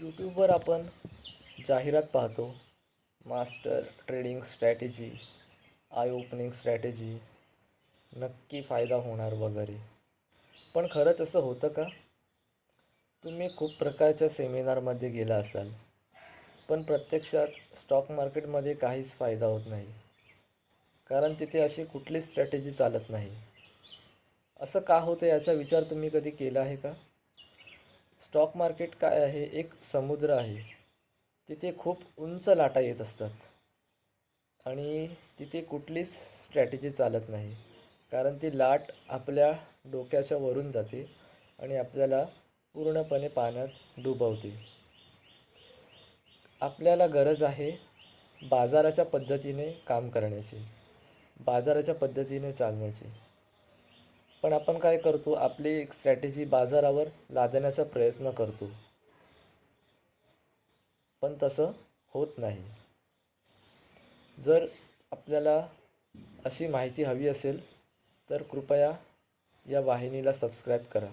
यूट्यूबवर आपण जाहिरात पाहतो. Master trading strategy eye opening strategy नक्की फायदा होणार वगैरे. पण खरंच असं होतं का? तुम्ही खूप प्रकारच्या सेमिनारमध्ये गेला असाल. पण प्रत्यक्षात स्टॉक मार्केटमध्ये काहीच फायदा होत नाही. कारण तिथे अशी कुठलीच स्ट्रॅटेजी चालत नाही. असं का होतं याचा विचार तुम्ही कधी केला आहे का? स्टॉक मार्केट काय आहे? एक समुद्र आहे. तिथे खूप उंच लाटा येत असतात. आणि तिथे कुठलीच स्ट्रॅटेजी चालत नाही. कारण ती लाट आपल्या डोक्याच्या वरून जाते आणि आपल्याला पूर्णपणे पाण्यात डुबवते. आपल्याला गरज आहे बाजाराच्या पद्धतीने काम करण्याची बाजाराच्या पद्धतीने चालण्याची. पण आपण काय करतो आपली एक स्ट्रॅटेजी बाजारावर लादण्याचा प्रयत्न करतो. पण तसं होत नाही. जर आपल्याला अशी माहिती हवी असेल तर कृपया या वाहिनीला सबस्क्राईब करा.